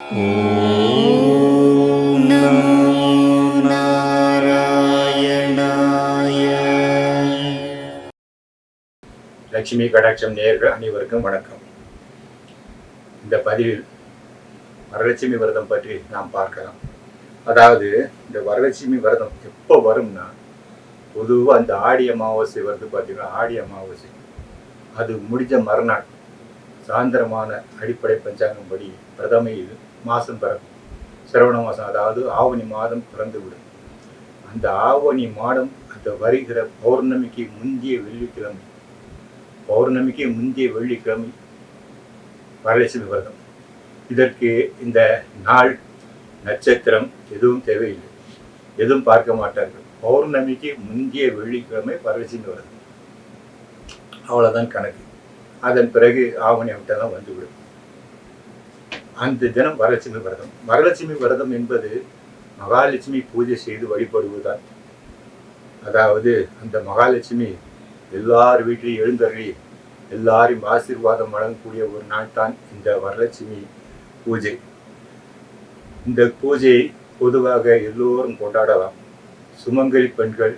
ॐ नमो नारायणाय லட்சுமி கடாட்சம் நேயர்கள் அனைவருக்கும் வணக்கம் இந்த பதிவில் வரலட்சுமி விரதம் பற்றி நாம் பார்க்கலாம் அதாவது இந்த வரலட்சுமி விரதம் எப்போ வரும்னா பொதுவாக அந்த ஆடி அமாவாசை வருது பார்த்தீங்கன்னா ஆடி அமாவாசை அது முடிஞ்ச மறுநாள் சாயந்தரமான அடிப்படை பஞ்சாங்கம் படி பிரதமையில் மாதம் பிறக்கும். சிரவண மாதம் அதாவது ஆவணி மாதம் பிறந்து விடும் அந்த ஆவணி மாதம் அந்த வருகிற பௌர்ணமிக்கு முந்திய வெள்ளிக்கிழமை பௌர்ணமிக்கு முந்தைய வெள்ளிக்கிழமை வரலட்சுமி விரதம். இதற்கு இந்த நாள் நட்சத்திரம் எதுவும் தேவையில்லை. எதுவும் பார்க்க மாட்டார்கள். பௌர்ணமிக்கு முந்தைய வெள்ளிக்கிழமை வரலட்சுமி விரதம். அவ்வளோதான் கணக்கு. அதன் பிறகு ஆவணி விட்டெல்லாம் வந்துவிடும். அந்த தினம் வரலட்சுமி விரதம். வரலட்சுமி விரதம் என்பது மகாலட்சுமி பூஜை செய்து வழிபடுவதுதான். அதாவது அந்த மகாலட்சுமி எல்லார் வீட்டிலையும் எழுந்தருளி எல்லாரையும் ஆசீர்வாதம் வழங்கக்கூடிய ஒரு நாள் தான் இந்த வரலட்சுமி பூஜை. இந்த பூஜையை பொதுவாக எல்லோரும் கொண்டாடலாம். சுமங்கலி பெண்கள்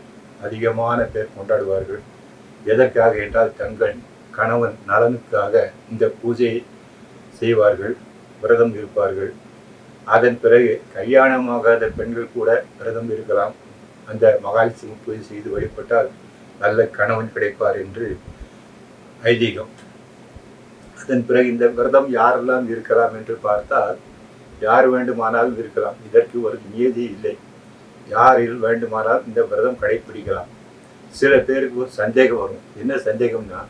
அதிகமான பேர் கொண்டாடுவார்கள். எதற்காக என்றால் தங்கள் கணவன் நலனுக்காக இந்த பூஜையை செய்வார்கள். விரதம் இருப்பார்கள். அதன் பிறகு கல்யாணமாகாத பெண்கள் கூட விரதம் இருக்கலாம். அந்த மகாலட்சுமி பூஜை செய்து வழிபட்டால் நல்ல கணவன் கிடைப்பார் என்று ஐதீகம். அதன் பிறகு இந்த விரதம் யாரெல்லாம் இருக்கலாம் என்று பார்த்தால் யார் வேண்டுமானாலும் இருக்கலாம். இதற்கு ஒரு நியதி இல்லை. யாரில் வேண்டுமானால் இந்த விரதம் கடைபிடிக்கலாம் சில பேருக்கு ஒரு சந்தேகம் வரும். என்ன சந்தேகம்னா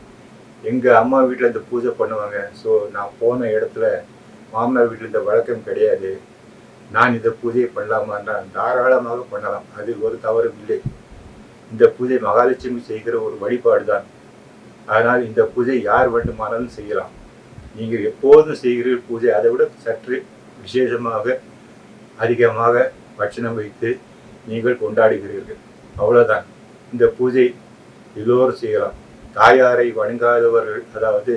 எங்கள் அம்மா வீட்டில் இந்த பூஜை பண்ணுவாங்க. ஸோ நான் போன இடத்துல மாமனார் வீட்டில் இந்த வழக்கம் கிடையாது. நான் இந்த பூஜையை பண்ணலாமான்னா தாராளமாக பண்ணலாம். அதில் ஒரு தவறும் இல்லை. இந்த பூஜை மகாலட்சுமி செய்கிற ஒரு வழிபாடு தான் அதனால் இந்த பூஜை யார் வேண்டுமானாலும் செய்யலாம். நீங்கள் எப்போதும் செய்கிறீர்கள் பூஜை அதை விட சற்று விசேஷமாக அதிகமாக பட்சணம் வைத்து நீங்கள் கொண்டாடுகிறீர்கள். அவ்வளோதான் இந்த பூஜை எல்லோரும் செய்யலாம். தாயாரை வணங்காதவர்கள் அதாவது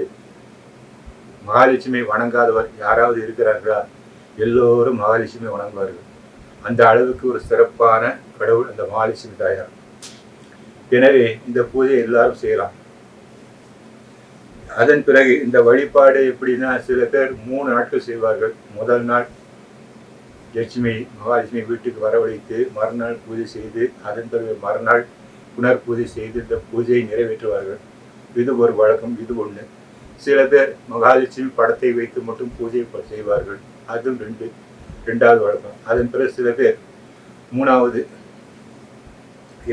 மகாலட்சுமி வணங்காதவர் யாராவது இருக்கிறார்களா? எல்லோரும் மகாலட்சுமி வணங்குவார்கள். அந்த அளவுக்கு ஒரு சிறப்பான கடவுள் அந்த மகாலட்சுமி தாயார். எனவே இந்த பூஜை எல்லாரும் செய்யலாம். அதன் பிறகு இந்த வழிபாடு எப்படின்னா சில பேர் மூணு நாட்கள் செய்வார்கள். முதல் நாள் லட்சுமி மகாலட்சுமி வீட்டுக்கு வரவழைத்து மறுநாள் பூஜை செய்து அதன் பிறகு மறுநாள் புனர் பூஜை செய்து இந்த பூஜையை நிறைவேற்றுவார்கள். இது ஒரு வழக்கம் இது ஒன்று சில பேர் மகாலட்சுமி படத்தை வைத்து மட்டும் பூஜை செய்வார்கள். அதுவும் ரெண்டு ரெண்டாவது வழக்கம். அதன் பிறகு சில பேர் மூணாவது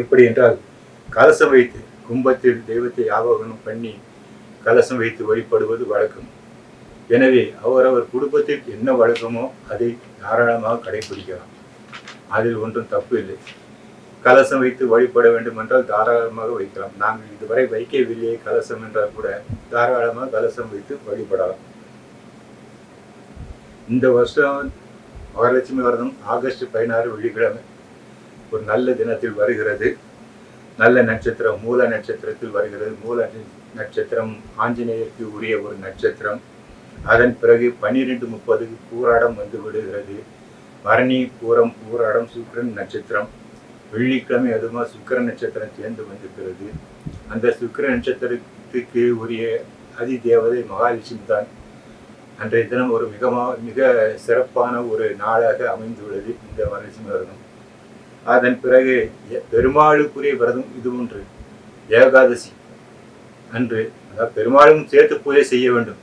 எப்படி என்றால் கலசம் வைத்து கும்பத்தில் தெய்வத்தை ஆவாகனம் பண்ணி கலசம் வைத்து வழிபடுவது வழக்கம். எனவே அவரவர் குடும்பத்தில் என்ன வழக்கமோ அதை தாராளமாக கடைபிடிக்கலாம் அதில் ஒன்றும் தப்பு இல்லை. கலசம் வைத்து வழிபட வேண்டும் என்றால் தாராளமாக வைக்கலாம். நாங்கள் இதுவரை வைக்கவில்லையே கலசம் என்றால் கூட தாராளமாக கலசம் வைத்து வழிபடலாம். இந்த வருஷம் மகாலட்சுமி விரதம் ஆகஸ்ட் பதினாறு வெள்ளிக்கிழமை. ஒரு நல்ல தினத்தில் வருகிறது. நல்ல நட்சத்திரம் மூல நட்சத்திரத்தில் வருகிறது. மூல நட்சத்திரம் ஆஞ்சநேயருக்கு உரிய ஒரு நட்சத்திரம். அதன் பிறகு பன்னிரெண்டு முப்பதுக்கு பூராடம் வந்து விடுகிறது. பரணி பூரம் பூராடம் சுக்கிரன் நட்சத்திரம். வெள்ளிக்கிழமை அதுமா சுக்கிர நட்சத்திரம் சேர்ந்து வந்திருக்கிறது அந்த சுக்கிர நட்சத்திரத்துக்கு உரிய அதி தேவதை மகாலட்சுமி தான் அன்றைய தினம் ஒரு மிக மிக சிறப்பான ஒரு நாளாக அமைந்துள்ளது இந்த வரலட்சுமி விரதம் அதன் பிறகு எ- பெருமாளுக்குரிய விரதம் இது ஒன்று. ஏகாதசி. அன்று அதாவது பெருமாளும் சேர்த்து பூஜை செய்ய வேண்டும்.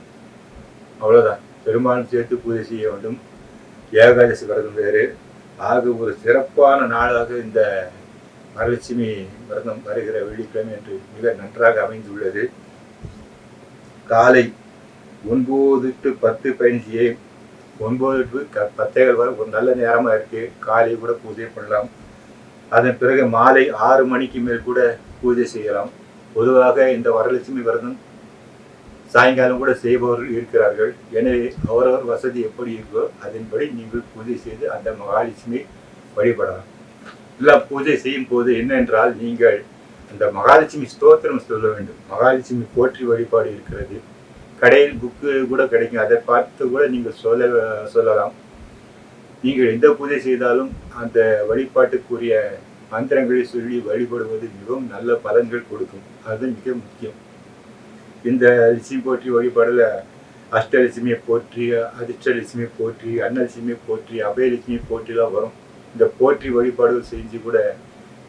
அவ்வளோதான் பெருமாளும் சேர்த்து பூஜை செய்ய வேண்டும். ஏகாதசி விரதம் வேறு. ஆக ஒரு சிறப்பான நாளாக இந்த வரலட்சுமி விரதம் வருகிற வெள்ளிக்கிழமை என்று மிக நன்றாக அமைந்துள்ளது. காலை ஒன்பது டு பத்து பதினஞ்சு ஏ ஒன்பது டு க பத்தேகால் வரை ஒரு நல்ல நேரமாக இருக்குது காலை கூட பூஜை பண்ணலாம். அதன் பிறகு மாலை ஆறு மணிக்கு மேல் கூட பூஜை செய்யலாம். பொதுவாக இந்த வரலட்சுமி விரதம் சாயங்காலம் கூட செய்பவர்கள் இருக்கிறார்கள். எனவே அவரவர் வசதி எப்படி இருக்கோ அதன்படி நீங்கள் பூஜை செய்து அந்த மகாலட்சுமி வழிபடலாம். இல்லை பூஜை செய்யும் போது என்னென்றால் நீங்கள் அந்த மகாலட்சுமி ஸ்தோத்திரம் சொல்ல வேண்டும். மகாலட்சுமி போற்றி வழிபாடு இருக்கிறது. கடையில் புக்கு கூட கிடைக்கும். அதை பார்த்து கூட நீங்கள் சொல்ல சொல்லலாம். நீங்கள் எந்த பூஜை செய்தாலும் அந்த வழிபாட்டுக்குரிய மந்திரங்களை சொல்லி வழிபடுவது மிகவும் நல்ல பலன்கள் கொடுக்கும். அது மிக முக்கியம். இந்த லட்சுமி போற்றி வழிபாடில் அஷ்டலட்சுமியை போற்றி அதிர்ஷ்டலட்சுமியை போற்றி அன்னலட்சுமியை போற்றி அபயலட்சுமியை போற்றிலாம் வரும். இந்த போற்றி வழிபாடுகள் செஞ்சு கூட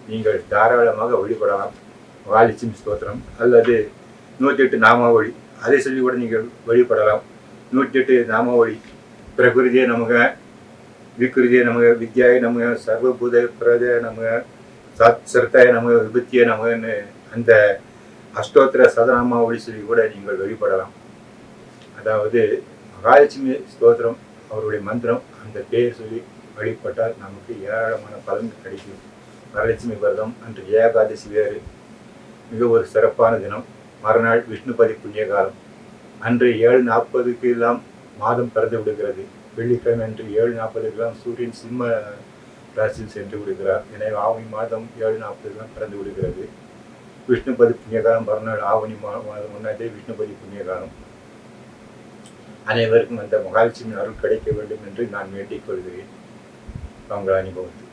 நீங்கள் தாராளமாக வழிபடலாம். மகாலட்சுமி ஸ்தோத்திரம். அல்லது நூற்றி எட்டு நாமாவளி. அதை சொல்லி கூட நீங்கள் வழிபடலாம். நூற்றி எட்டு நாமாவளி. பிரகிருதியை நமக. விக்கிருதியை நமக. வித்யாய நமக. சர்வபூத பிரதய நமக. சத் சிரத்தாய நமக. விபத்திய நமகன்னு அந்த அஷ்டோத்திர சதநாமாவளி சொல்லி கூட நீங்கள் வழிபடலாம் அதாவது மகாலட்சுமி ஸ்தோத்திரம் அவருடைய மந்திரம் அந்த பேர் சொல்லி வழிபட்டால் நமக்கு ஏராளமான பலன் கிடைக்கும். வரலட்சுமி விரதம் அன்று ஏகாதசி வேறு. மிக ஒரு சிறப்பான தினம். மறுநாள் விஷ்ணுபதி புண்ணிய காலம். அன்று ஏழு நாற்பதுக்கு எல்லாம் மாதம் பிறந்து விடுகிறது. வெள்ளிக்கிழமை அன்று ஏழு நாற்பதுக்கெல்லாம் சூரியன் சிம்ம ராசியில் சென்று விடுகிறார். எனவே ஆவணி மாதம் ஏழு நாற்பதுக்கெல்லாம் பிறந்து விடுகிறது. விஷ்ணுபதி புண்ணியகாலம் மறுநாள் ஆவணி மா- விஷ்ணுபதி புண்ணியகாலம். அனைவருக்கும் அந்த மகாலட்சுமி அருள் கிடைக்க வேண்டும் என்று நான் வேண்டிக் கொள்கிறேன். உங்கள் அனுபவத்தில்